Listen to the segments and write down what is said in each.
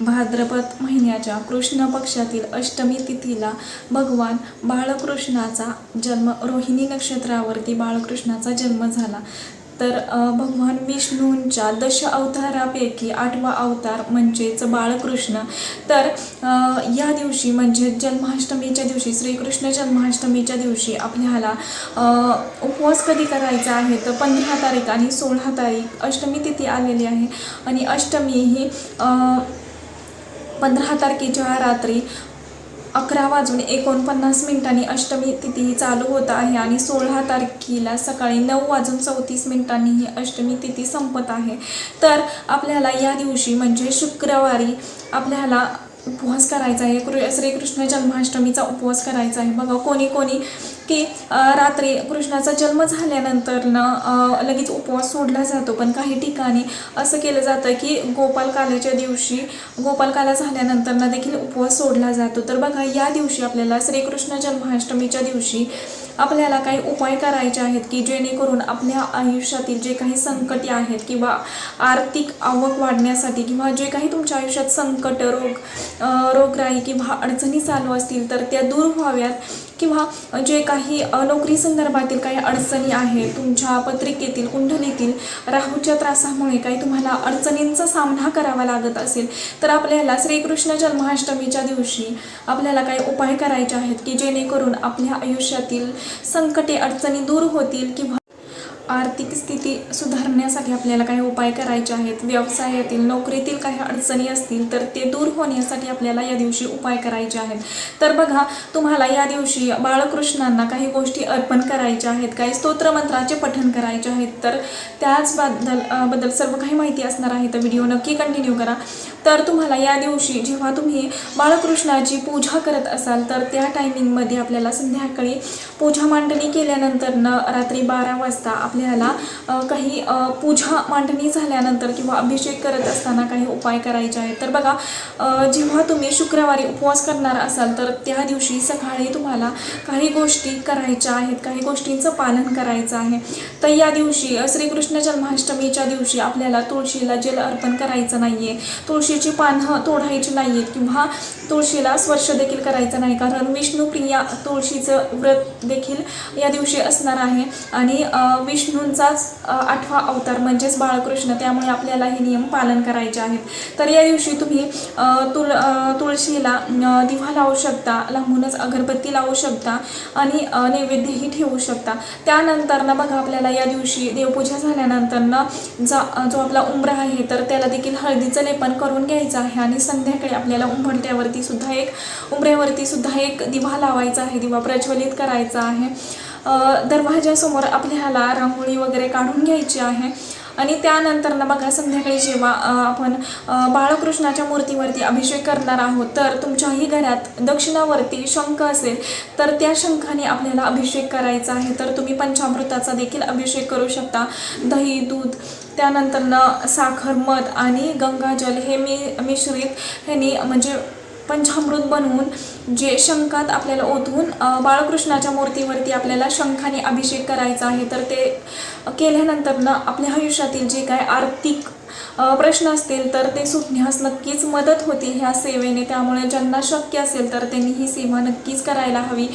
भाद्रपद महिन्याच्या कृष्ण पक्षातील अष्टमी तिथीला भगवान बाळकृष्णाचा जन्म रोहिणी नक्षत्रावरती बाळकृष्णाचा जन्म झाला. तर भगवान विष्णूंच्या दश अवतारापैकी आठवा अवतार म्हणजेच बाळकृष्ण. तर या दिवशी म्हणजे जन्माष्टमीच्या दिवशी श्रीकृष्ण जन्माष्टमीच्या दिवशी आपल्याला उपवास कधी करायचा आहे? तर पंधरा तारीख आणि सोळा तारीख अष्टमी तिथी आलेली आहे. आणि अष्टमी ही आ, पंधरा तारखेच्या रात्री अकरा वाजून एकोणपन्नास मिनिटांनी अष्टमी तिथी चालू होत आहे आणि सोळा तारखेला सकाळी नऊ वाजून चौतीस मिनिटांनी ही अष्टमी तिथी संपत आहे. तर आपल्याला या दिवशी म्हणजे शुक्रवारी आपल्याला उपवास करायचा आहे. कृ श्रीकृष्ण जन्माष्टमीचा उपवास करायचा आहे. बघा कोणी कोणी की रात्री कृष्णाचा जन्म झाल्यानंतर लगेच उपवास सोडला जातो. पण काही ठिकाणी असं केलं जातं की गोपालकालाच्या दिवशी गोपालकाला झाल्यानंतर ना देखील उपवास सोडला जातो. तर बघा या दिवशी आपल्याला श्रीकृष्ण जन्माष्टमीच्या दिवशी आपल्याला काही उपाय करायचे आहेत की जेणेकरून आपल्या आयुष्यातील जे काही संकटे आहेत किंवा आर्थिक आवक वाढण्यासाठी किंवा जे काही तुमच्या आयुष्यात संकट रोग रोगराई किंवा अडचणी चालू असतील तर त्या दूर व्हाव्यात. किंवा जे काही नोकरी संदर्भातील काही अडचणी आहेत तुमच्या पत्रिकेतील कुंडलीतील राहूच्या त्रासामुळे काही तुम्हाला अडचणींचा सामना करावा लागत असेल तर आपल्याला श्रीकृष्ण जन्माष्टमीच्या दिवशी आपल्याला काही उपाय करायचे आहेत की जेणेकरून आपल्या आयुष्यातील संकटे अडचणी दूर होतील किंवा आर्थिक स्थिती सुधारण्यासाठी आपल्याला काही उपाय करायचे आहेत? व्यवसायातील नोकरीतील काही अडचणी असतील तर ते दूर होण्यासाठी आपल्याला या दिवशी उपाय करायचे आहेत. तर बघा तुम्हाला या दिवशी बाळकृष्णांना काही गोष्टी अर्पण करायच्या आहेत काही स्तोत्रमंत्राचे पठण करायचे आहेत. तर त्याचबद्दल बद्दल सर्व काही माहिती असणार आहे. तर व्हिडिओ नक्की कंटिन्यू करा. तर तुम्हाला या दिवशी जेव्हा तुम्ही बाळकृष्णाची पूजा करत असाल तर त्या टायमिंगमध्ये आपल्याला संध्याकाळी पूजा मांडणी केल्यानंतर न रात्री बारा वाजता आपल्या आपल्याला काही पूजा मांडणी झाल्यानंतर किंवा अभिषेक करत असताना काही उपाय करायचे आहेत. तर बघा जेव्हा तुम्ही शुक्रवारी उपवास करणार असाल तर त्या दिवशी सकाळी तुम्हाला काही गोष्टी करायच्या आहेत. काही गोष्टींचं पालन करायचं आहे. तर या दिवशी श्रीकृष्ण जन्माष्टमीच्या दिवशी आपल्याला तुळशीला जल अर्पण करायचं नाहीये. तुळशीची पानं तोडायची नाहीयेत किंवा तुळशीला स्पर्श देखील करायचा नाही. कारण विष्णुप्रिया तुळशीचं व्रत देखील या दिवशी असणार आहे. आणि अ, विष्णूंचाच आठवा अवतार म्हणजेच बाळकृष्ण. त्यामुळे आपल्याला हे नियम पालन करायचे आहेत. तर या दिवशी तुम्ही तुळ तुळशीला दिवा लावू शकता लांबूनच अगरबत्ती लावू शकता आणि नैवेद्यही ठेवू शकता. त्यानंतर ना बघा आपल्याला या दिवशी देवपूजा झाल्यानंतर ना जा जो आपला उंबरा आहे तर त्याला देखील हळदीचं लेपन करून घ्यायचं आहे आणि संध्याकाळी आपल्याला उंबरट्यावरती सुद्धा एक उंबऱ्यावरती सुद्धा एक दिवा लावायचा आहे दिवा प्रज्वलित करायचा आहे. दरवाजासमोर आपल्याला रांगोळी वगैरे काढून घ्यायची आहे. आणि त्यानंतर ना बघा संध्याकाळी जेव्हा आपण बाळकृष्णाच्या मूर्तीवरती अभिषेक करणार आहोत तर तुमच्याही घरात दक्षिणावरती शंख असेल तर त्या शंखाने आपल्याला अभिषेक करायचा आहे. तर तुम्ही पंचामृताचा देखील अभिषेक करू शकता. दही दूध त्यानंतर साखर मध आणि गंगाजल हे मी मिश्रित ह्यानी म्हणजे पंचामृत बनवून जे शंखात आपल्याला ओतवून बाळकृष्णाच्या मूर्तीवरती आपल्याला शंखाने अभिषेक करायचा आहे तर ते केल्यानंतर ना आपल्या आयुष्यातील जे काय आर्थिक प्रश्न असतील तर ते सुटण्यास नक्कीच मदत होते ह्या सेवेने. त्यामुळे ज्यांना शक्य असेल तर त्यांनी ही सेवा नक्कीच करायला हवी.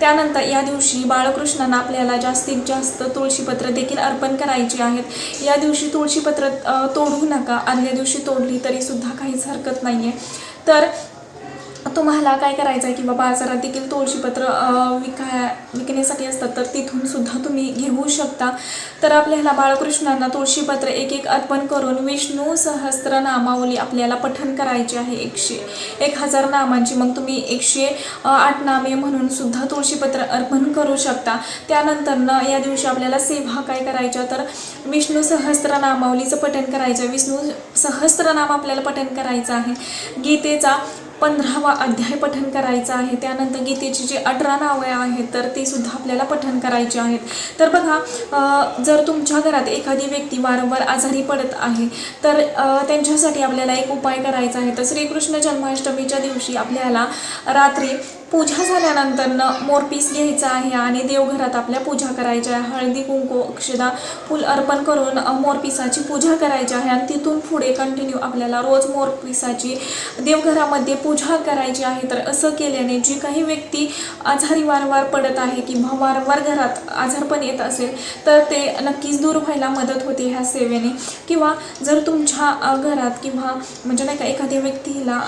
त्यानंतर या दिवशी बाळकृष्णांना आपल्याला जास्तीत जास्त तुळशीपत्र देखील अर्पण करायची आहेत. या दिवशी तुळशीपत्र तोडू नका. आदल्या दिवशी तोडली तरीसुद्धा काहीच हरकत नाही आहे तर तुम्हाला काय करायचं आहे किंवा बाजारात देखील तुळशीपत्र विका विकाय विकण्यासाठी असतात तर तिथून सुद्धा तुम्ही घेऊ शकता. तर आपल्याला बाळकृष्णांना तुळशीपत्र एक एक अर्पण करून विष्णू सहस्त्र नामावली आपल्याला पठन करायची आहे. एकशे एक हजार नामांची. मग तुम्ही एकशे आठ नामे म्हणून सुद्धा तुळशीपत्र अर्पण करू शकता. त्यानंतर न या दिवशी आपल्याला सेवा काय करायच्या? तर विष्णू सहस्त्र नामावलीचं पठण करायचं. विष्णू सहस्त्रनाम आपल्याला पठण करायचं आहे. गीतेचा पंधरावा अध्याय पठन करायचा आहे. त्यानंतर गीतेची जी अठरा नावे आहेत तर ती सुद्धा आपल्याला पठन करायचे आहेत. तर बघा जर तुमच्या घरात एखादी व्यक्ती वारंवार आजारी पडत आहे तर त्यांच्यासाठी आपल्याला एक उपाय करायचा आहे. तर श्रीकृष्ण जन्माष्टमीच्या दिवशी आपल्याला रात्री पूजा झाल्यानंतरनं मोरपीस घ्यायचा आहे आणि देवघरात आपल्या पूजा करायची आहे. हळदी कुंकू अक्षदा फूल अर्पण करून मोरपिसाची पूजा करायची आहे. आणि तिथून पुढे कंटिन्यू आपल्याला रोज मोरपिसाची देवघरामध्ये पूजा करायची आहे. तर असं केल्याने जी काही व्यक्ती आजारी वारंवार पडत आहे किंवा वारंवार घरात आजारपण येत असेल तर ते नक्कीच दूर व्हायला मदत होते ह्या सेवेने. किंवा जर तुमच्या घरात किंवा म्हणजे नाही का एखाद्या व्यक्तीला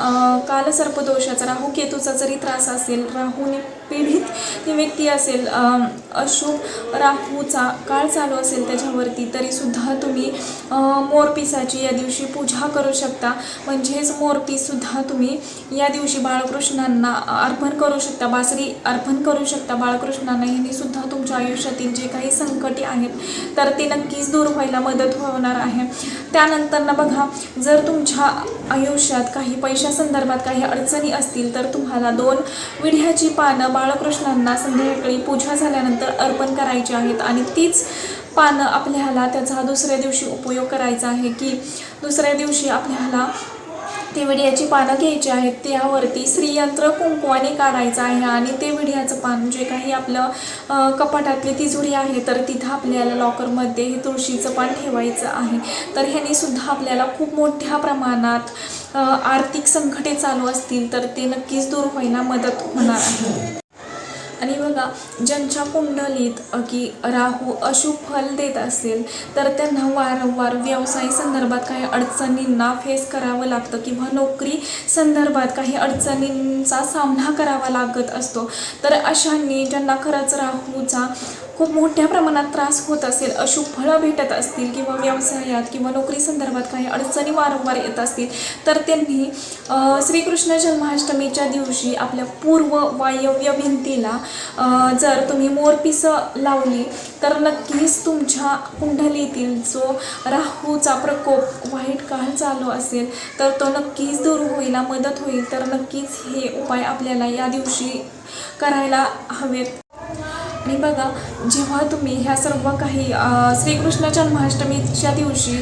कालसर्पदोषाचा राहू केतूचा जरी त्रास असेल en Rancune पीडित ती व्यक्ती असेल अशोक अशुभ राहूचा काळ चालू असेल त्याच्यावरती तरीसुद्धा तुम्ही मोरपिसाची या दिवशी पूजा करू शकता. म्हणजेच मोरपीसुद्धा तुम्ही या दिवशी बाळकृष्णांना अर्पण करू शकता. बासरी अर्पण करू शकता. बाळकृष्णांना ह्यांनीसुद्धा तुमच्या आयुष्यातील जे काही संकटे आहेत तर ते नक्कीच दूर व्हायला मदत होणार आहे. त्यानंतर ना बघा जर तुमच्या आयुष्यात काही पैशासंदर्भात काही अडचणी असतील तर तुम्हाला दोन विड्याची पानं बाळकृष्णांना संध्याकाळी पूजा झाल्यानंतर अर्पण करायची आहेत आणि तीच पानं आपल्याला त्याचा दुसऱ्या दिवशी उपयोग करायचा आहे की दुसऱ्या दिवशी आपल्याला ते विड्याची पानं घ्यायची आहेत त्यावरती श्रीयंत्र कुंकवाने काढायचं आहे आणि ते विड्याचं पान जे काही आपलं कपाटातली तिजोरी आहे तर तिथं आपल्याला लॉकरमध्ये हे तुळशीचं पान ठेवायचं आहे. तर ह्याने सुद्धा आपल्याला खूप मोठ्या प्रमाणात आर्थिक संकटे चालू असतील तर ते नक्कीच दूर व्हायला मदत होणार आहे. आणि बघा ज्यांच्या कुंडलीत की राहू अशुभ फल देत असेल तर त्यांना वारंवार व्यवसाय संदर्भात काही अडचणींना फेस करावं लागतं किंवा नोकरी संदर्भात काही अडचणींचा सामना करावा लागत असतो. तर अशांनी ज्यांना खरंच राहूचा खूप मोठ्या प्रमाणात त्रास होत असेल अशुभ फळं भेटत असतील किंवा व्यवसायात किंवा नोकरी संदर्भात काही अडचणी वारंवार येत असतील तर त्यांनी श्रीकृष्ण जन्माष्टमीच्या दिवशी आपल्या पूर्व वायव्य भिंतीला जर तुम्ही मोरपिसं लावली तर नक्कीच तुमच्या कुंडलीतील जो राहूचा प्रकोप वाईट काळ चालू असेल तर तो नक्कीच दूर होईला मदत होईल तर नक्कीच हे उपाय आपल्याला या दिवशी करायला हवेत. आणि बघा जेव्हा तुम्ही ह्या सर्व काही श्रीकृष्ण जन्माष्टमीच्या दिवशी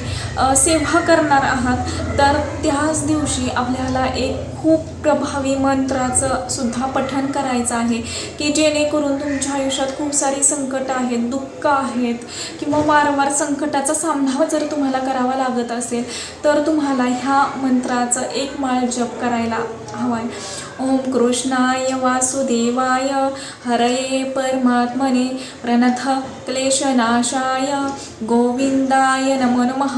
सेवा करणार आहात तर त्याच दिवशी आपल्याला एक खूप प्रभावी मंत्राचं सुद्धा पठण करायचं आहे की जेणेकरून तुमच्या आयुष्यात खूप सारी संकट आहेत दुःख आहेत किंवा वारंवार संकटाचा सामना जर तुम्हाला करावा लागत असेल तर तुम्हाला ह्या मंत्राचं एक माळ जप करायला हवा आहे ओम कृष्णाय वासुदेवाय हरये परमात्मने प्रणथ क्लेशनाशाय गोविंदाय नमो नमः.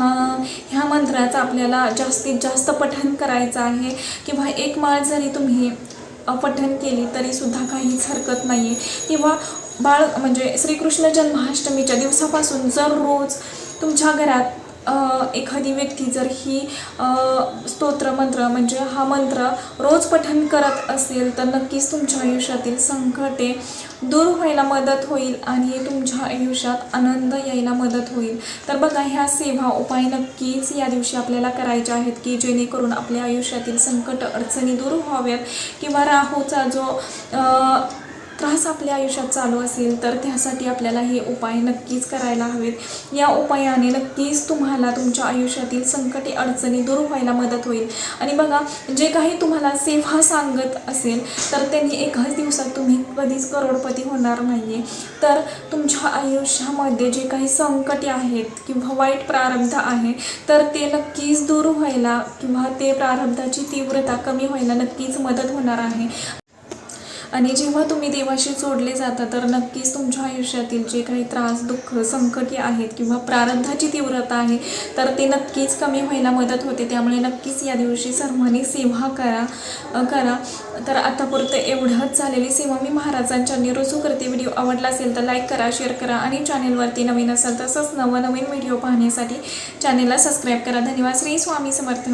ह्या मंत्राचं आपल्याला जास्तीत जास्त पठण करायचं आहे. किंवा एक माळ जरी तुम्ही पठन पठण केली तरीसुद्धा काहीच हरकत नाही आहे किंवा बाळ म्हणजे श्रीकृष्ण जन्माष्टमीच्या दिवसापासून जर रोज तुमच्या घरात एखादी व्यक्ती जर ही स्तोत्रमंत्र स्तोत्र मंत्र म्हणजे हा मंत्र रोज पठण करत असेल तर नक्कीच तुमच्या आयुष्यातील संकटे दूर व्हायला मदत होईल आणि तुमच्या आयुष्यात आनंद यायला मदत होईल. तर बघा ह्या सेवा उपाय नक्कीच या दिवशी आपल्याला करायच्या आहेत की जेणेकरून आपल्या आयुष्यातील संकट अडचणी दूर व्हाव्यात किंवा राहूचा जो त्रास आपल्या आयुष्यात चालू असेल तर त्यासाठी आपल्याला हे उपाय नक्कीच करायला हवेत. या उपायाने नक्कीच तुम्हाला तुमच्या आयुष्यातील संकटे अडचणी दूर व्हायला मदत होईल. आणि बघा जे काही तुम्हाला सेवा सांगत असेल तर त्यांनी एकाच दिवसात तुम्ही कधीच करोडपती होणार नाही आहे तर तुमच्या आयुष्यामध्ये जे काही संकटे आहेत किंवा वाईट प्रारब्ध आहे तर ते नक्कीच दूर व्हायला किंवा ते प्रारब्धाची तीव्रता कमी व्हायला नक्कीच मदत होणार आहे. आणि जेव्हा तुम्ही देवाशी जोडले जाता तर नक्कीच तुमच्या आयुष्यातील जे काही त्रास दुःख संकटे आहेत किंवा प्रारब्धाची तीव्रता आहे तर ते नक्कीच कमी व्हायला मदत होते. त्यामुळे नक्कीच या दिवशी सर्वांनी सेवा करा करा. तर आतापुरतं एवढंच झालेली सेवा मी महाराजांच्या रुजू करते व्हिडिओ आवडला असेल तर लाईक करा शेअर करा आणि चॅनेलवरती नवीन असेल तसंच नवनवीन व्हिडिओ पाहण्यासाठी चॅनेलला सबस्क्राईब करा. धन्यवाद. श्री स्वामी समर्थ.